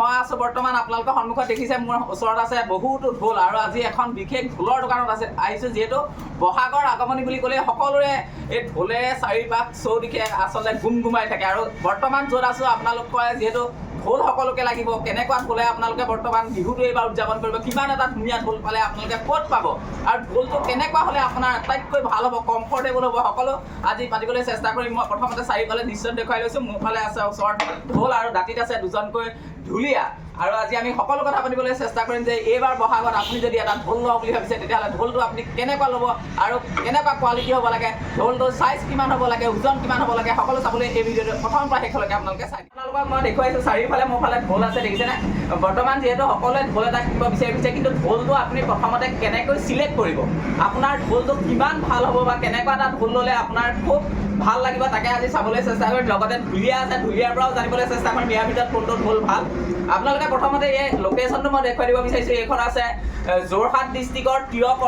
মই আছোঁ বৰ্তমান আপোনালোকৰ সন্মুখত দেখিছে মোৰ ওচৰত আছে বহুতো ঢোল আৰু আজি এখন বিশেষ ঢোলৰ দোকানত আছে। আহিছোঁ যিহেতু বহাগৰ আগমনি বুলি ক'লে সকলোৰে এই ঢোলে চাৰিপাশ চৌদিশে আচলতে গুমগুমাই থাকে। আৰু বৰ্তমান য'ত আছোঁ আপোনালোকে যিহেতু ঢোল সকলোকে লাগিব। কেনেকুৱা ঢোলে আপোনালোকে বৰ্তমান বিহুটো এইবাৰ উদযাপন কৰিব কিমান এটা ধুনীয়া ঢোল পালে আপোনালোকে ক'ত পাব? আৰু ঢোলটো কেনেকুৱা হ'লে আপোনাৰ আটাইতকৈ ভাল হ'ব কমফৰ্টেবল হ'ব সকলো আজি পাতিবলৈ চেষ্টা কৰিম। মই প্ৰথমতে চাৰিওফালে দৃশ্য দেখুৱাই লৈছোঁ মোৰ ফালে আছে ওচৰত ঢোল আৰু দাঁতিত আছে দুজনকৈ ঢুলীয়া। আৰু আজি আমি সকলো কথা পাতিবলৈ চেষ্টা কৰিম যে এইবাৰ বহাগত আপুনি যদি এটা ঢোল লওঁ বুলি ভাবিছে, তেতিয়াহ'লে ঢোলটো আপুনি কেনেকুৱা ল'ব আৰু কেনেকুৱা কোৱালিটি হ'ব লাগে, ঢোলটোৰ চাইজ কিমান হ'ব লাগে, ওজন কিমান হ'ব লাগে, সকলো চাবলৈ এই ভিডিঅ'টো প্ৰথমৰ পৰা শেষলৈকে আপোনালোকে চাই আপোনালোকক মই দেখুৱাইছোঁ, চাৰিওফালে মোৰ ফালে ঢোল আছে, দেখিছেনে? বৰ্তমান যিহেতু সকলোৱে ঢোল এটা কিনিব বিচাৰি ফুৰিছে কিন্তু ঢোলটো আপুনি প্ৰথমতে কেনেকৈ চিলেক্ট কৰিব? আপোনাৰ ঢোলটো কিমান ভালো হ'ব বা কেনেকুৱা এটা ঢোল ল'লে আপোনাৰ খুব ভালো লাগিব তাকে আজি চাবলৈ চেষ্টা কৰিম। লগতে ঢুলীয়া আছে, ঢুলীয়াৰ পৰাও জানিবলৈ চেষ্টা কৰিম। ইয়াৰ ভিতৰত কোনটো ঢোল ভালো? আপোনালোকে প্ৰথমতে এই লোকেশ্যনটো মই দেখুৱাই দিব বিচাৰিছোঁ। এইখন আছে যোৰহাট ডিষ্ট্ৰিক্টৰ তিয়ক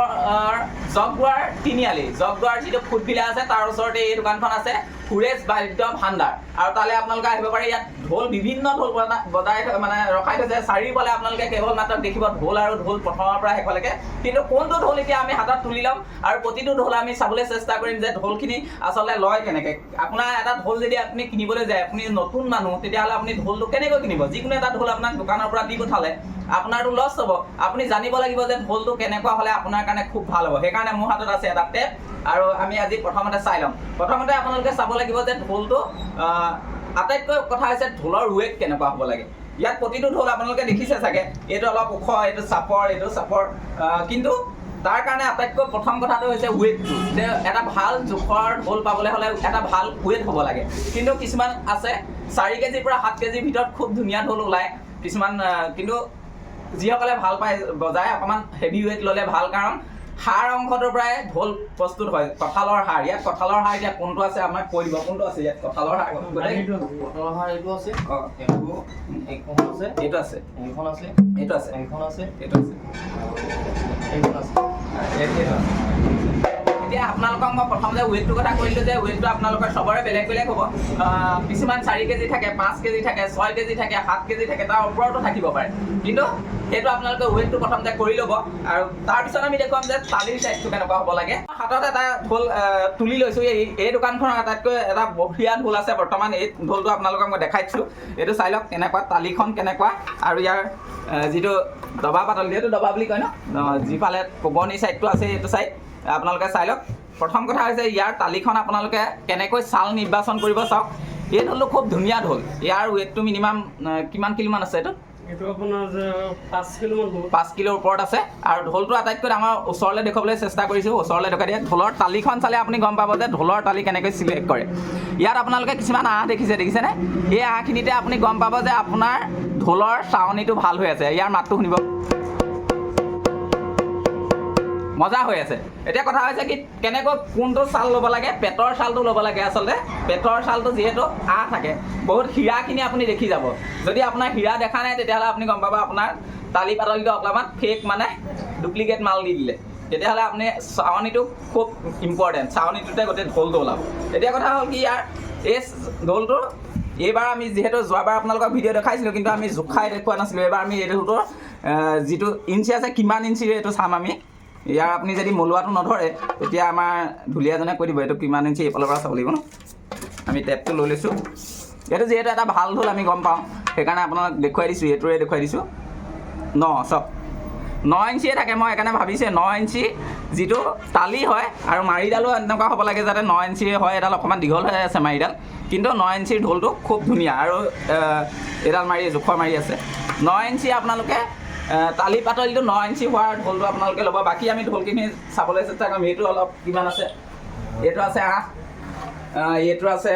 জগদুৱাৰ তিনিআলি। জগদুৱাৰ যিটো ফুডভিলা আছে, তাৰ ওচৰতে এই দোকানখন আছে, সুৰেশ বাদ্য ভাণ্ডাৰ। আৰু তালৈ আপোনালোকে আহিব পাৰে। ইয়াত ঢোল বিভিন্ন ঢোল বজাই মানে ৰখাই থৈছে চাৰিওফালে আপোনালোকে কেৱল মাত্ৰ দেখিব ঢোল আৰু ঢোল প্ৰথমৰ পৰা শেষলৈকে। কিন্তু কোনটো ঢোল এতিয়া আমি হাতত তুলি ল'ম আৰু প্ৰতিটো ঢোল আমি চাবলৈ চেষ্টা কৰিম যে ঢোলখিনি আচলতে লয় কেনেকৈ? আপোনাৰ এটা ঢোল যদি আপুনি কিনিবলৈ যায় আপুনি নতুন মানুহ তেতিয়াহ'লে আপুনি ঢোলটো কেনেকৈ কিনিব? যিকোনো এটা ঢোল আপোনাক দোকানৰ পৰা দি পঠালে আপোনাৰতো লছ হ'ব। আপুনি জানিব লাগিব যে ঢোলটো কেনেকুৱা হ'লে আপোনাৰ কাৰণে খুব ভাল হ'ব। সেইকাৰণে মোৰ হাতত আছে এটা টেপ আৰু আমি আজি প্ৰথমতে চাই ল'ম। প্ৰথমতে আপোনালোকে চাব লাগিব যে ঢোলটো আটাইতকৈ কথা হৈছে ঢোলৰ ৱেট কেনেকুৱা হ'ব লাগে। ইয়াত প্ৰতিটো ঢোল আপোনালোকে দেখিছে চাগে। এইটো অলপ ওখ এইটো চাপৰ এইটো চাপৰ। কিন্তু তাৰ কাৰণে আটাইতকৈ প্ৰথম কথাটো হৈছে ৱেটটো যে এটা ভাল জোখৰ ঢোল পাবলৈ হ'লে এটা ভাল ৱেট হ'ব লাগে। কিন্তু কিছুমান আছে চাৰি কেজিৰ পৰা সাত কেজিৰ ভিতৰত খুব ধুনীয়া ঢোল ওলায়। কিছুমান কিন্তু যিসকলে ভাল পায় বজাই অকণমান হেভি ৱেট ল'লে ভাল। কাৰণ সাৰ অংশটোৰ পৰাই ঢোল প্ৰস্তুত হয়। কঁঠালৰ সাৰ। ইয়াত কঁঠালৰ সাৰ এতিয়া কোনটো আছে আমাক কৈ দিব কোনটো আছে ইয়াত? কঁঠালৰ সাৰ। কঁঠালৰ কটলহাৰ এইটো আছে। এইখন আছে। এইটো আছে। এইখন আছে। এইটো আছে। এইখন আছে। এইটো আছে। এইখন আছে। এই- এইটো আছে। এতিয়া আপোনালোকক মই প্ৰথমতে ৱেটটোৰ কথা কৰিলোঁ যে ৱেটটো আপোনালোকৰ চবৰে বেলেগ বেলেগ হ'ব। কিছুমান চাৰি কেজি থাকে, পাঁচ কেজি থাকে, ছয় কেজি থাকে, সাত কেজি থাকে, তাৰ ওপৰতো থাকিব পাৰে। কিন্তু সেইটো আপোনালোকে ৱেটটো প্ৰথমতে কৰি ল'ব আৰু তাৰপিছত আমি দেখুৱাম যে তালিৰ চাইজটো কেনেকুৱা হ'ব লাগে। হাতত এটা ঢোল তুলি লৈছোঁ, এই এই দোকানখনৰ আটাইতকৈ এটা বঢ়িয়া ঢোল আছে বৰ্তমান, এই ঢোলটো আপোনালোকক মই দেখাইছোঁ। এইটো চাই লওক কেনেকুৱা তালিখন কেনেকুৱা আৰু ইয়াৰ যিটো দবা পাতল যিহেতু দবা বুলি কয় ন? যিফালে কোবনী ছাইডটো আছে এইটো ছাইড আপোনালোকে চাই লওক। প্ৰথম কথা হৈছে ইয়াৰ তালিখন আপোনালোকে কেনেকৈ ছাল নিৰ্বাচন কৰিব চাওক। এই ঢোলটো খুব ধুনীয়া ঢোল। ইয়াৰ ৱেটটো মিনিমাম কিমান কিলোমান আছে এইটো পাঁচ কিলোৰ ওপৰত আছে। আৰু ঢোলটো আটাইতকৈ ডাঙৰ ওচৰলৈ দেখুৱাবলৈ চেষ্টা কৰিছোঁ। ওচৰলৈ দেখুৱাই দিয়ে ঢোলৰ তালিখন চালে আপুনি গম পাব যে ঢোলৰ তালি কেনেকৈ চিলেক্ট কৰে। ইয়াত আপোনালোকে কিছুমান আঁহ দেখিছে দেখিছেনে? এই আঁহখিনিতে আপুনি গম পাব যে আপোনাৰ ঢোলৰ চাৱনিটো ভালো হৈ আছে। ইয়াৰ মাতটো শুনিব মজা হৈ আছে। এতিয়া কথা হৈছে কি, কেনেকৈ কোনটো চাল ল'ব লাগে, পেটৰ চালটো ল'ব লাগে আচলতে। পেটৰ চালটো যিহেতু আঁহ থাকে, বহুত হীৰাখিনি আপুনি দেখি যাব। যদি আপোনাৰ হীৰা দেখা নাই, তেতিয়াহ'লে আপুনি গম পাব আপোনাৰ তালি পাতলিটো অকণমান ফেক মানে ডুপ্লিকেট মাল দি দিলে। তেতিয়াহ'লে আপুনি চাৱনিটো খুব ইম্পৰ্টেণ্ট চাৱনিটোতে গোটেই ঢোলটো ওলাব। এতিয়া কথা হ'ল কি, ইয়াৰ এই ঢোলটো এইবাৰ আমি যিহেতু যোৱাবাৰ আপোনালোকক ভিডিঅ' দেখাইছিলোঁ, কিন্তু আমি জোখাই দেখুওৱা নাছিলোঁ। এইবাৰ আমি এই ঢোলটোৰ যিটো ইঞ্চি আছে, কিমান ইঞ্চিৰ এইটো চাম আমি। ইয়াৰ আপুনি যদি মলোৱাটো নধৰে তেতিয়া আমাৰ ঢুলীয়াজনে কৈ দিব এইটো কিমান ইঞ্চি এইফালৰ পৰা চাব লাগিব ন? আমি টেপটো লৈ লৈছোঁ। এইটো যিহেতু এটা ভালো ঢোল আমি গম পাওঁ। সেইকাৰণে আপোনাক দেখুৱাই দিছোঁ এইটোৰে দেখুৱাই দিছোঁ। ন চব ন ইঞ্চিয়ে থাকে মই সেইকাৰণে ভাবিছোঁ ন ইঞ্চি যিটো তালি হয় আৰু মাৰিডালো এনেকুৱা হ'ব লাগে যাতে ন ইঞ্চি হয় এডাল অকণমান দীঘল হৈ আছে মাৰিডাল। কিন্তু ন ইঞ্চিৰ ঢোলটো খুব ধুনীয়া আৰু আহ, এইডাল মাৰি জোখৰ মাৰি আছে। ন ইঞ্চি আপোনালোকে তালি পাতলিটো ন ইঞ্চি হোৱাৰ ঢোলটো আপোনালোকে ল'ব। বাকী আমি ঢোলখিনি চাবলৈ চেষ্টা কৰিম। এইটো অলপ কিমান আছে? এইটো আছে আঠ। এইটো আছে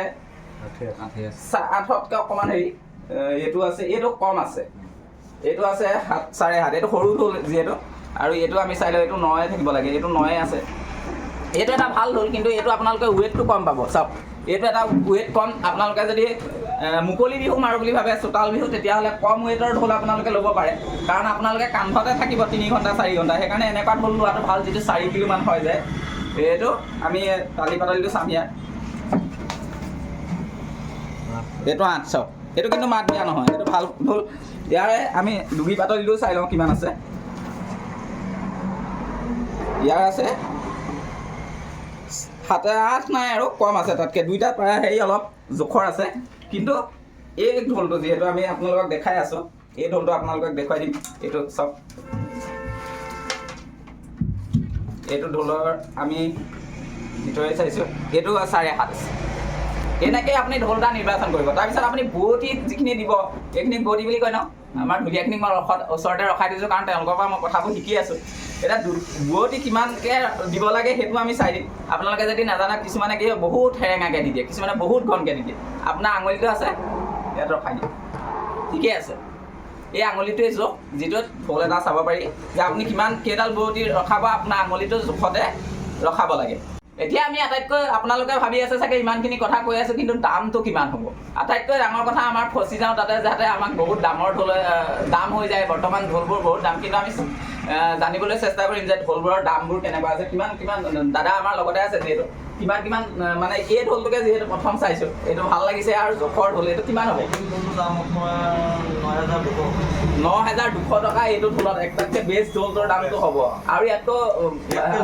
আঠতকৈ অকণমান হেৰি। এইটো আছে। এইটো কম আছে। এইটো আছে সাত চাৰে সাত। এইটো সৰু ঢোল যিহেতু। আৰু এইটো আমি চাই লওঁ এইটো নয়ে থাকিব লাগে। এইটো নয়ে আছে। এইটো এটা ভালো ঢোল কিন্তু এইটো আপোনালোকে ৱেটটো কম পাব। চাওক। এইটো এটা ৱেট কম। আপোনালোকে যদি মুকলি বিহু মাৰোঁ বুলি ভাবে, চোতাল বিহু, তেতিয়াহ'লে কম ৱেটৰ ঢোল আপোনালোকে ল'ব পাৰে। কাৰণ আপোনালোকে কান্ধতে থাকিব তিনি ঘণ্টা, চাৰি ঘণ্টা। সেইকাৰণে এনেকুৱা ঢোল লোৱাটো ভালো, যিটো চাৰি কিলোমান হৈ যায় এইটো আমি তালি পাতলিটো চাম ইয়াত। এইটো আঠ, চাওক। এইটো কিন্তু মাত দিয়া নহয়, এইটো ভালো ঢোল। ইয়াৰে আমি দুগী পাতৰ দিলেও চাই লওঁ কিমান আছে। ইয়াৰ আছে। সাত আঠ নাই আৰু কম আছে তাতকৈ। দুইটা প্ৰায় হেৰি অলপ জোখৰ আছে। কিন্তু এই ঢোলটো যিহেতু আমি আপোনালোকক দেখাই আছোঁ, এই ঢোলটো আপোনালোকক দেখুৱাই দিম। এইটো চাওক। এইটো ঢোলৰ আমি ভিতৰে চাইছোঁ। এইটো চাৰে সাত আছে। এনেকৈ আপুনি ঢোল এটা নিৰ্বাচন কৰিব। তাৰপিছত আপুনি বুৱতী যিখিনি দিব, এইখিনি বুৱতী বুলি কয় ন? আমাৰ ঢুলীয়াখিনিক মই ৰখাত ওচৰতে ৰখাই দিছোঁ কাৰণ তেওঁলোকৰ পৰা মই কথাবোৰ শিকি আছোঁ। এতিয়া বুৱতী কিমানকৈ দিব লাগে সেইটো আমি চাই দিম। আপোনালোকে যদি নাজানে, কিছুমানে কি বহুত সেৰেঙাকৈ দি দিয়ে, কিছুমানে বহুত ঘনকৈ দি দিয়ে। আপোনাৰ আঙুলিটো আছে, ইয়াত ৰখাই দিম। ঠিকে আছে। এই আঙুলিটোৱে জোখ যিটোত ঢোল এটা চাব পাৰি, যে আপুনি কিমান কেইডাল বুৱতী ৰখাব, আপোনাৰ আঙুলিটো জোখতে ৰখাব লাগে। এতিয়া আমি আটাইতকৈ, আপোনালোকে ভাবি আছে চাগে, ইমানখিনি কথা কৈ আছোঁ, কিন্তু দামটো কিমান হ'ব? আটাইতকৈ ডাঙৰ কথা, আমাৰ ফচি যাওঁ তাতে, যাতে আমাক বহুত দামৰ ঢোল দাম হৈ যায়, বৰ্তমান ঢোলবোৰ বহুত দাম, কিন্তু আমি জানিবলৈ চেষ্টা কৰিম যে ঢোলবোৰৰ দামবোৰ কেনেকুৱা আছে কিমান কিমান দাদা আমাৰ লগতে আছে যিহেতু। কিমান কিমান মানে এই ঢোলটোকে যিহেতু প্ৰথম চাইছোঁ এইটো ভালো লাগিছে আৰু জোখৰ ঢোল এইটো কিমান হ'ব? ন হেজাৰ দুশ টকা এইটো ঢোলত একটাতকৈ বেষ্ট ঢোলটোৰ দামটো হ'ব। আৰু ইয়াতকৈ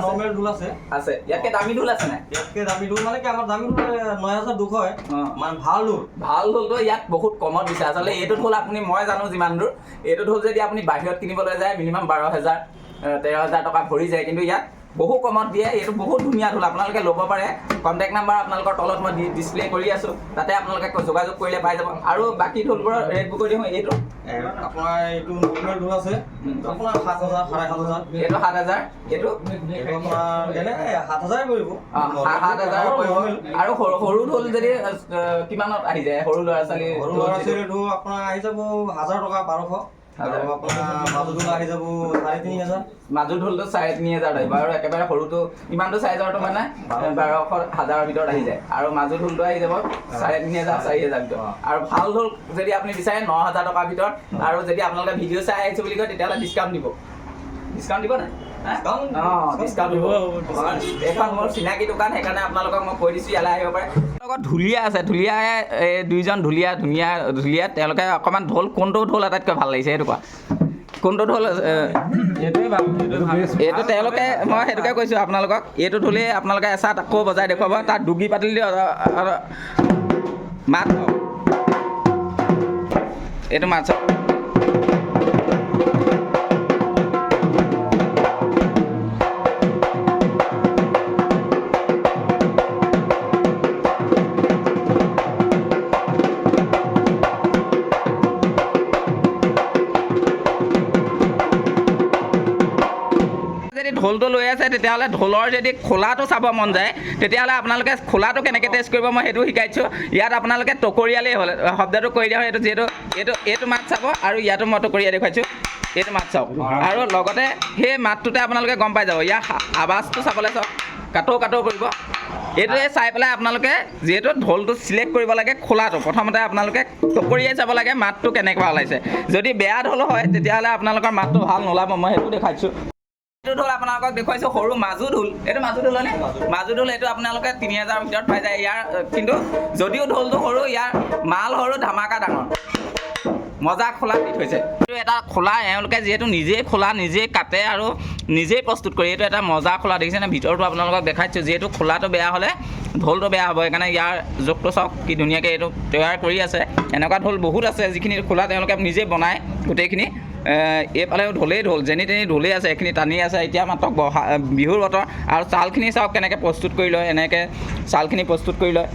নৰ্মেল ঢোল আছে। আছে। ইয়াতকৈ দামী ঢোল আছে নাই? ইয়াতকৈ দামী ঢোল মানে কি আমাৰ দামী ঢোল ন হেজাৰ দুশ হয়। মানে ভালো ঢোল। ভালো ঢোলটো ইয়াত বহুত কমত দিছে। আচলতে এইটো ঢোল আপুনি মই জানো যিমান দূৰ। এইটো ঢোল যদি আপুনি বাহিৰত কিনিবলৈ যায় মিনিমাম বাৰ হাজাৰ এ, তেৰ হাজাৰ টকা ভৰি যায়। কিন্তু ইয়াত বহু কমত দিয়ে। এইটো বহুত ধুনীয়া ঢোল আপোনালোকে ল'ব পাৰে। কণ্টেক্ট নাম্বাৰ আপোনালোকৰ তলত মই ডিছপ্লে কৰি আছোঁ। তাতে আপোনালোকে যোগাযোগ কৰিলে পাই যাব। আৰু বাকী ঢোলবোৰৰ ৰেটবোৰ কৈ দিওঁ। এইটো? এ, আপোনাৰ এইটো নৰ্মেল ঢোল আছে। আপোনাৰ সাত হাজাৰ চাৰে সাত হাজাৰ। এইটো সাত হাজাৰ। এইটো? এইটো আপোনাৰ এনে সাত হাজাৰে পৰিব। অ, সাত সাত হাজাৰ পৰিব। আৰু সৰু ঢোল যদি কিমানত আহি যায়? সৰু ল'ৰা ছোৱালী সৰু ল'ৰা আপোনাৰ আহি যাব হাজাৰ টকা বাৰশ। হাজাৰ। আৰু আপোনাৰ মাজু ঢোল আহি যাব চাৰে তিনি হাজাৰ। মাজু ঢোলটো চাৰে তিনি হাজাৰ আহিব আৰু একেবাৰে সৰুটো ইমানটো চাইজৰটো মানে এ, বাৰশ হাজাৰৰ ভিতৰত আহি যায়। আৰু মাজু ঢোলটো আহি যাব চাৰে তিনি হাজাৰ চাৰি হাজাৰ ভিতৰত। অ। আৰু ভাল ঢোল যদি আপুনি বিচাৰে ন হাজাৰ টকাৰ ভিতৰত আৰু যদি আপোনালোকে ভিডিঅ' চাই আহিছোঁ বুলি কয় তেতিয়াহ'লে ডিছকাউণ্ট দিব। ডিছকাউণ্ট দিব নাই? Discount? অঁ ডিছকাউণ্ট দিব হ'ব, হ'ব, discount। এইখন মোৰ চিনাকি দোকান সেইকাৰণে আপোনালোকক মই কৈ দিছোঁ ইয়ালৈ আহিব পাৰে লগত ঢুলীয়া আছে ঢুলীয়াই এই দুইজন ঢুলীয়া ধুনীয়া ঢুলীয়া তেওঁলোকে অকণমান ঢোল কোনটো ঢোল আটাইতকৈ ভাল লাগিছে সেইটো কোৱা কোনটো ঢোল এইটো তেওঁলোকে মই সেইটোকে কৈছোঁ আপোনালোকক এইটো ঢোলেই আপোনালোকে এচাত আকৌ বজাই দেখুৱাব তাত ডুগি পাতিল মাত। এইটো মাত চাওক যদি ঢোলটো লৈ আছে, তেতিয়াহ'লে ঢোলৰ যদি খোলাটো চাব মন যায়, তেতিয়াহ'লে আপোনালোকে খোলাটো কেনেকৈ টেষ্ট কৰিব মই সেইটো শিকাইছোঁ। ইয়াত আপোনালোকে টকৰিয়ালেই হ'ল, শব্দটো কৰি দিয়া হয়, এইটো যিহেতু, এইটো এইটো মাত চাব আৰু ইয়াতো মই টকৰিয়া দেখুৱাইছোঁ, এইটো মাত চাওক আৰু লগতে সেই মাতটোতে আপোনালোকে গম পাই যাব, ইয়াৰ আৱাজটো চাবলৈ চাওক, কাটৌ কাটৌ কৰিব। এইটোৱে চাই পেলাই আপোনালোকে যিহেতু ঢোলটো চিলেক্ট কৰিব লাগে খোলাটো, প্ৰথমতে আপোনালোকে টকৰিয়াই চাব লাগে মাতটো কেনেকুৱা ওলাইছে। যদি বেয়া ঢোল হয়, তেতিয়াহ'লে আপোনালোকৰ মাতটো ভালো নোলাব, মই সেইটো দেখাইছোঁ। এইটো ঢোল আপোনালোকক দেখুৱাইছোঁ, সৰু মাজু ঢোল। এইটো মাজু ঢোল হয়নে? মাজু ঢোল এইটো আপোনালোকে তিনি হাজাৰৰ ভিতৰত পাই যায়। ইয়াৰ কিন্তু যদিও ঢোলটো সৰু, ইয়াৰ মাল সৰু, ধামাকা ডাঙৰ। মজা খোলা দি থৈছে। এইটো এটা খোলা, এওঁলোকে যিহেতু নিজেই খোলা, নিজেই কাটে আৰু নিজেই প্ৰস্তুত কৰে, এইটো এটা মজা খোলা। দেখিছেনে ভিতৰটো আপোনালোকক দেখাইছোঁ। যিহেতু খোলাটো বেয়া হ'লে ঢোলটো বেয়া হ'ব। সেইকাৰণে ইয়াৰ জোখটো চাওক, কি ধুনীয়াকৈ এইটো তৈয়াৰ কৰি আছে। এনেকুৱা ঢোল বহুত আছে, যিখিনি খোলা তেওঁলোকে নিজে বনায়, গোটেইখিনি। এইফালেও ঢোলেই ঢোল যেনি তেনি ঢোলেই আছে এইখিনি টানি আছে এতিয়া মাত্ৰ বহা বিহুৰ বতৰ আৰু চাউলখিনি চাওক কেনেকৈ প্ৰস্তুত কৰি লয় এনেকৈ চাউলখিনি প্ৰস্তুত কৰি লয়।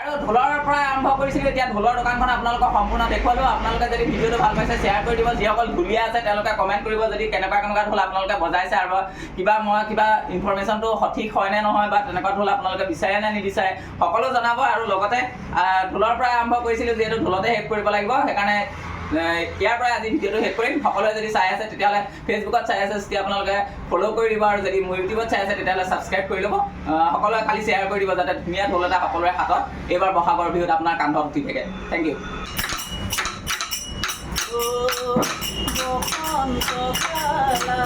আৰু ঢোলৰ পৰা আৰম্ভ কৰিছিলোঁ এতিয়া ঢোলৰ দোকানখন আপোনালোকক সম্পূৰ্ণ দেখুৱালোঁ আপোনালোকে যদি ভিডিঅ'টো ভাল পাইছে শ্বেয়াৰ কৰি দিব যিসকল ঢুলীয়া আছে তেওঁলোকে কমেণ্ট কৰিব যদি কেনেকুৱা কেনেকুৱা ঢোল আপোনালোকে বজাইছে আৰু কিবা মই কিবা ইনফৰ্মেশ্যনটো সঠিক হয় নে নহয় বা তেনেকুৱা ঢোল আপোনালোকে বিচাৰে নে নিবিচাৰে সকলো জনাব আৰু লগতে ঢোলৰ পৰা আৰম্ভ কৰিছিলোঁ যিহেতু ঢোলতে শেষ কৰিব লাগিব সেইকাৰণে ইয়াৰ পৰা আজি ভিডিঅ'টো শেষ কৰিম। সকলোৱে যদি চাই আছে, তেতিয়াহ'লে ফেচবুকত চাই আছে তেতিয়া আপোনালোকে ফ'ল' কৰি দিব আৰু যদি মোৰ ইউটিউবত চাই আছে, তেতিয়াহ'লে ছাবস্ক্ৰাইব কৰি ল'ব। সকলোৱে খালি শ্বেয়াৰ কৰি দিব যাতে ধুনীয়া ঢোল এটা সকলোৰে হাতত। এইবাৰ বহাগৰ বিহুত আপোনাৰ কান্ধত উঠি থাকে। থেংক ইউ বসন্ত কাল